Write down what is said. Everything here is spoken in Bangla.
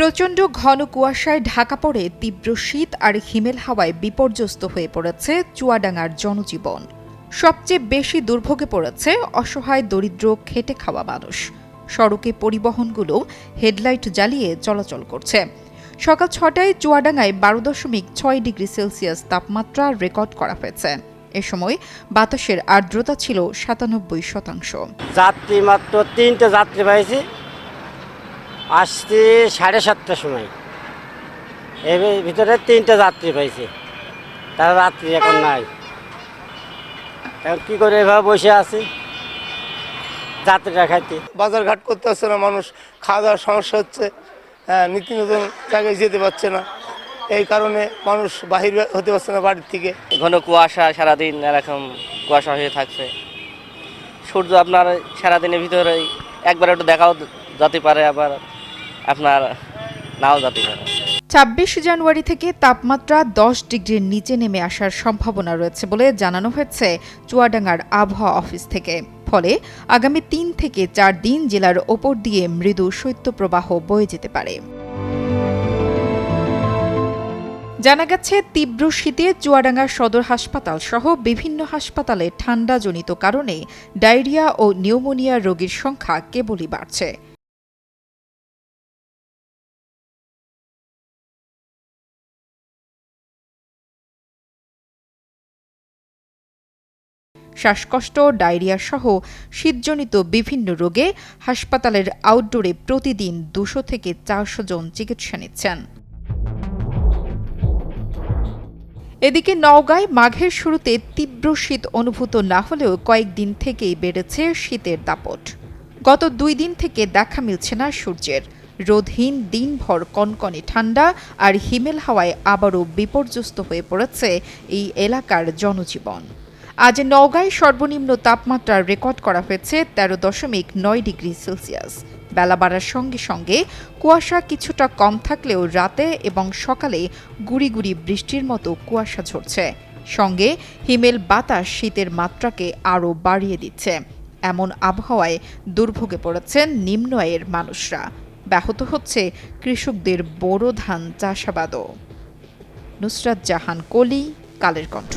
প্রচণ্ড ঘন কুয়াশায় ঢাকা পড়ে তীব্র শীত আর হিমেল হাওয়ায় বিপর্যস্ত হয়ে পড়েছে চুয়াডাঙ্গার জনজীবন। সবচেয়ে বেশি দুর্ভোগে পড়েছে অসহায়, দরিদ্র, খেটে খাওয়া মানুষ। সড়কে পরিবহনগুলো হেডলাইট জ্বালিয়ে চলাচল করছে। সকাল ছটায় চুয়াডাঙ্গায় বারো দশমিক ছয় ডিগ্রি সেলসিয়াস তাপমাত্রা রেকর্ড করা হয়েছে। এ সময় বাতাসের আর্দ্রতা ছিল সাতানব্বই শতাংশ। যাত্রী মাত্র তিনটে যাত্রী পাইছি। আসছি সাড়ে সাতটার সময়। এর ভিতরে তিনটে যাত্রী পাইছে। তারা যাত্রী এখন নাই। এখন কী করে এভাবে বসে আছি? যাত্রীরা খাইতে। বাজার ঘাট করতে পারছে না মানুষ খাওয়া দাওয়ার সমস্যা হচ্ছে। হ্যাঁ নীতি নতুন জায়গায় যেতে পারছে না। এই কারণে মানুষ বাহির হতে পারছে না বাড়ির থেকে। ঘন কুয়াশা সারাদিন এরকম কুয়াশা হয়ে থাকছে। সূর্য আপনার সারাদিনের ভিতরে একবার একটু দেখাও যেতে পারে আবার। আপনার নাও যেতে পারে ছাব্বিশ জানুয়ারি থেকে তাপমাত্রা দশ ডিগ্রির নিচে নেমে আসার সম্ভাবনা রয়েছে বলে জানানো হয়েছে চুয়াডাঙ্গার আবহাওয়া অফিস থেকে। ফলে আগামী তিন থেকে চার দিন জেলার ওপর দিয়ে মৃদু শৈত্যপ্রবাহ বয়ে যেতে পারে। জানা গেছে, তীব্র শীতে চুয়াডাঙ্গা সদর হাসপাতাল সহ বিভিন্ন হাসপাতালে ঠান্ডাজনিত কারণে ডায়রিয়া ও নিউমোনিয়া রোগীর সংখ্যা কেবলই বাড়ছে। শ্বাসকষ্ট, ডায়রিয়া সহ শীতজনিত বিভিন্ন রোগে হাসপাতালের আউটডোরে প্রতিদিন দুশো থেকে চারশো জন চিকিৎসা নিচ্ছেন। এদিকে নওগাঁয় মাঘের শুরুতে তীব্র শীত অনুভূত না হলেও কয়েকদিন থেকেই বেড়েছে শীতের দাপট। গত দুই দিন থেকে দেখা মিলছে না সূর্যের। রোদহীন, দিনভর কনকনে ঠান্ডা আর হিমেল হাওয়ায় আবারও বিপর্যস্ত হয়ে পড়েছে এই এলাকার জনজীবন। আজ নওগাঁয় সর্বনিম্ন তাপমাত্রা রেকর্ড করা হয়েছে তেরো দশমিক নয় ডিগ্রি সেলসিয়াস। বেলা বাড়ার সঙ্গে সঙ্গে কুয়াশা কিছুটা কম থাকলেও রাতে এবং সকালে গুড়ি গুড়ি বৃষ্টির মতো কুয়াশা ঝরছে। সঙ্গে হিমেল বাতাস শীতের মাত্রাকে আরও বাড়িয়ে দিচ্ছে। এমন আবহাওয়ায় দুর্ভোগে পড়েছেন নিম্ন আয়ের মানুষরা। ব্যাহত হচ্ছে কৃষকদের বোরো ধান চাষাবাদও। নুসরাত জাহান কলি, কালের কণ্ঠ।